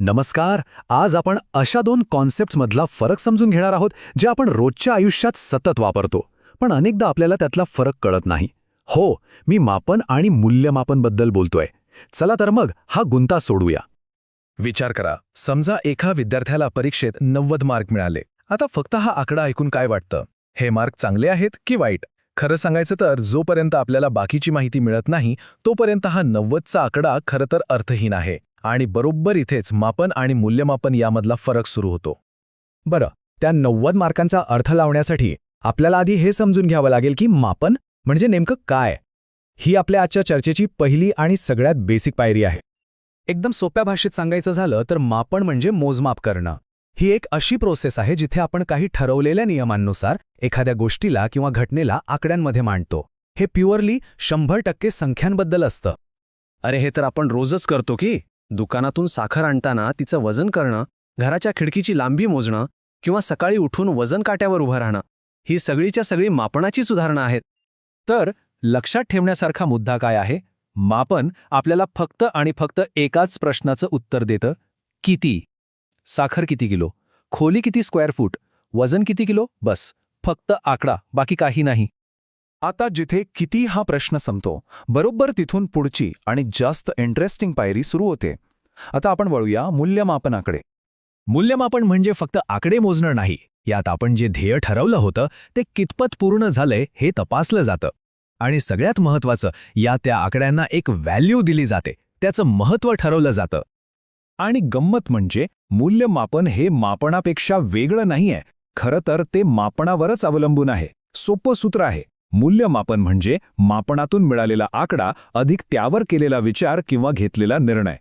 नमस्कार आज आपण अशा दोन कॉन्सेप्ट्समधला फरक समजून घेणार आहोत जे आपण रोजच्या आयुष्यात सतत वापरतो. पण अनेकदा आपल्याला त्यातला फरक कळत नाही. हो मी मापन आणि मूल्यमापनबद्दल बोलतोय. चला तर मग हा गुंता सोडूया. विचार करा. समजा एका विद्यार्थ्याला परीक्षेत नव्वद मार्क मिळाले. आता फक्त हा आकडा ऐकून काय वाटतं? हे मार्क चांगले आहेत की वाईट? खरं सांगायचं तर जोपर्यंत आपल्याला बाकीची माहिती मिळत नाही तोपर्यंत हा नव्वदचा आकडा खरं तर अर्थहीन आहे. आणि बरोबर इथेच मापन आणि मूल्यमापन यामधला फरक सुरू होतो. बरं त्या नव्वद मार्कांचा अर्थ लावण्यासाठी आपल्याला आधी हे समजून घ्यावं लागेल की मापन म्हणजे नेमकं काय? ही आपल्या आजच्या चर्चेची पहिली आणि सगळ्यात बेसिक पायरी आहे. एकदम सोप्या भाषेत सांगायचं झालं तर मापन म्हणजे मोजमाप करणं. ही एक अशी प्रोसेस आहे जिथे आपण काही ठरवलेल्या नियमांनुसार एखाद्या गोष्टीला किंवा घटनेला आकड्यांमध्ये मांडतो. हे प्युअरली शंभर टक्के संख्यांबद्दल असतं. अरे हे तर आपण रोजच करतो की? दुकानातून साखर आणताना तिचं वजन करणं घराच्या खिडकीची लांबी मोजणं किंवा सकाळी उठून वजन काट्यावर उभं राहणं ही सगळीच्या सगळी मापनाचीच उदाहरणं आहेत. तर लक्षात ठेवण्यासारखा मुद्दा काय आहे? मापन आपल्याला फक्त आणि फक्त एकाच प्रश्नाचं उत्तर देतं. किती? साखर किती किलो? खोली किती स्क्वेअर फूट? वजन किती किलो? बस. फक्त आकडा बाकी काही नाही. आता जिथे किती हा प्रश्न संपतो बरोबर तिथून पुढची आणि जास्त इंटरेस्टिंग पायरी सुरू होते. आता आपण वळूया मूल्यमापनाकडे. मूल्यमापन म्हणजे फक्त आकडे मोजणं नाही यात आपण जे ध्येय ठरवलं होतं ते कितपत पूर्ण झालंय हे तपासलं जातं. आणि सगळ्यात महत्वाचं या त्या आकड्यांना एक व्हॅल्यू दिली जाते त्याचं महत्त्व ठरवलं जातं. आणि गंमत म्हणजे मूल्यमापन हे मापनापेक्षा वेगळं नाहीये खरं तर ते मापनावरच अवलंबून आहे सोपं सूत्र आहे. मूल्यमापन म्हणजे मापनातून मिळालेला आकडा अधिक त्यावर केलेला विचार किंवा घेतलेला निर्णय.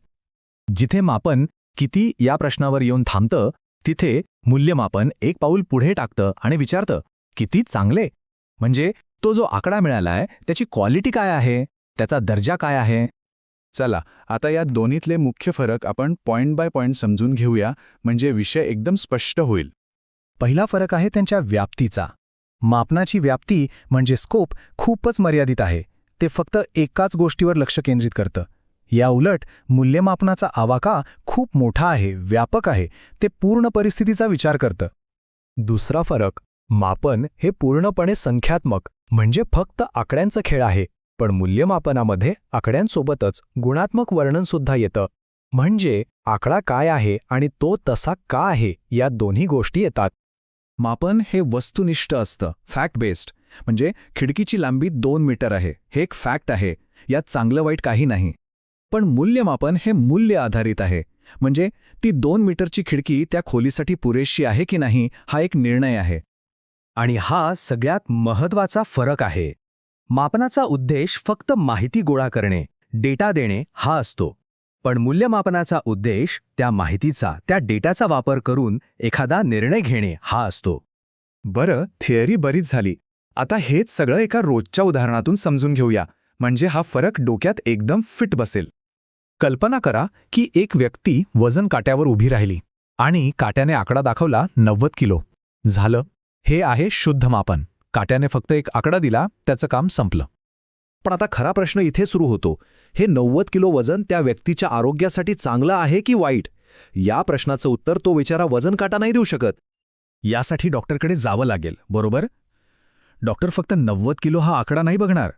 जिथे मापन किती या प्रश्नावर येऊन थांबतं तिथे मूल्यमापन एक पाऊल पुढे टाकतं आणि विचारतं किती चांगले? म्हणजे तो जो आकडा मिळालाय त्याची क्वालिटी काय आहे? त्याचा दर्जा काय आहे? चला आता या दोन्हीतले मुख्य फरक आपण पॉइंट बाय पॉइंट समजून घेऊया म्हणजे विषय एकदम स्पष्ट होईल. पहिला फरक आहे त्यांच्या व्याप्तीचा. मापनाची व्याप्ती म्हणजे स्कोप खूपच मर्यादित आहे. ते फक्त एकाच गोष्टीवर लक्ष केंद्रित करतं. या उलट मूल्यमापनाचा आवाका खूप मोठा आहे व्यापक आहे ते पूर्ण परिस्थितीचा विचार करतं. दुसरा फरक मापन हे पूर्णपणे संख्यात्मक म्हणजे फक्त आकड्यांचं खेळ आहे पण मूल्यमापनामध्ये आकड्यांसोबतच गुणात्मक वर्णनसुद्धा येतं. म्हणजे आकडा काय आहे आणि तो तसा का आहे या दोन्ही गोष्टी येतात. मापन हे वस्तुनिष्ठ असतं. फॅक्ट बेस्ड म्हणजे खिडकीची लांबी दोन मीटर आहे. हे एक फॅक्ट आहे. यात चांगलं वाईट काही नाही. पण मूल्यमापन हे मूल्य आधारित आहे. म्हणजे ती दोन मीटरची खिडकी त्या खोलीसाठी पुरेशी आहे की नाही हा एक निर्णय आहे. आणि हा सगळ्यात महत्त्वाचा फरक आहे. मापनाचा उद्देश फक्त माहिती गोळा करणे डेटा देणे हा असतो. पण मूल्यमापनाचा उद्देश त्या माहितीचा त्या डेटाचा वापर करून एखादा निर्णय घेणे हा असतो. बरं थिअरी बरीच झाली. आता हेच सगळं एका रोजच्या उदाहरणातून समजून घेऊया. म्हणजे हा फरक डोक्यात एकदम फिट बसेल. कल्पना करा की एक व्यक्ती वजन काट्यावर उभी राहिली आणि काट्याने आकडा दाखवला नव्वद किलो. झालं. हे आहे शुद्ध मापन. काट्याने फक्त एक आकडा दिला त्याचं काम संपलं. पण आता खरा प्रश्न इथे सुरू होतो. हे नव्वद किलो वजन त्या व्यक्तीच्या आरोग्यासाठी चांगलं आहे की वाईट? या प्रश्नाचं उत्तर तो विचारा वजन काटा नाही देऊ शकत. यासाठी डॉक्टरकडे जावं लागेल बरोबर? डॉक्टर फक्त नव्वद किलो हा आकडा नाही बघणार.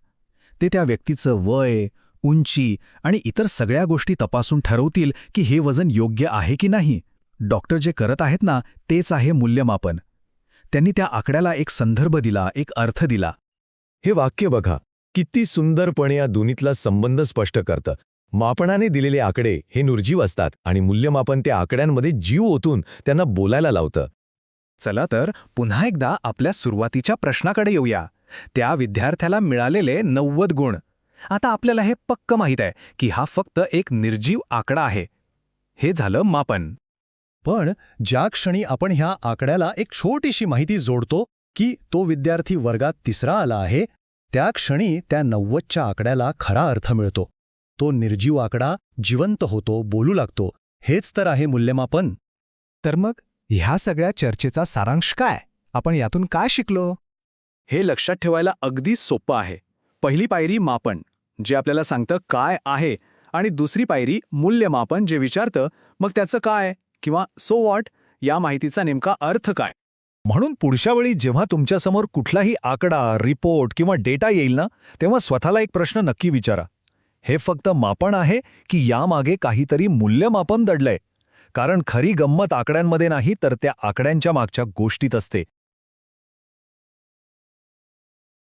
ते त्या व्यक्तीचं वय उंची आणि इतर सगळ्या गोष्टी तपासून ठरवतील की हे वजन योग्य आहे की नाही. डॉक्टर जे करत आहेत ना तेच आहे मूल्यमापन. त्यांनी त्या आकड्याला एक संदर्भ दिला एक अर्थ दिला. हे वाक्य बघा. किती सुंदरपणे या दोन्हीतला संबंध स्पष्ट करतं. मापनाने दिलेले आकडे हे निर्जीव असतात आणि मूल्यमापन त्या आकड्यांमध्ये जीव ओतून त्यांना बोलायला लावतं. चला तर पुन्हा एकदा आपल्या सुरुवातीच्या प्रश्नाकडे येऊया. त्या विद्यार्थ्याला मिळालेले नव्वद गुण. आता आपल्याला हे पक्क माहीत आहे की हा फक्त एक निर्जीव आकडा आहे. हे झालं मापन. पण ज्या क्षणी आपण ह्या आकड्याला एक छोटीशी माहिती जोडतो की तो विद्यार्थी वर्गात तिसरा आला आहे त्या क्षणी त्या नव्वदच्या आकड्याला खरा अर्थ मिळतो. तो निर्जीव आकडा जिवंत होतो बोलू लागतो. हेच तर आहे मूल्यमापन. तर मग ह्या सगळ्या चर्चेचा सारांश काय? आपण यातून काय शिकलो? हे लक्षात ठेवायला अगदी सोपं आहे. पहिली पायरी मापन जे आपल्याला सांगतं काय आहे आणि दुसरी पायरी मूल्यमापन जे विचारतं मग त्याचं काय? किंवा सो वॉट या माहितीचा नेमका अर्थ काय? म्हणून पुढच्या वेळी जेव्हा तुमच्यासमोर कुठलाही आकडा रिपोर्ट किंवा डेटा येईल ना तेव्हा स्वतःला एक प्रश्न नक्की विचारा. हे फक्त मापन आहे की यामागे काहीतरी मूल्यमापन दडलंय. कारण खरी गंमत आकड्यांमध्ये नाही तर त्या आकड्यांच्या मागच्या गोष्टीत असते.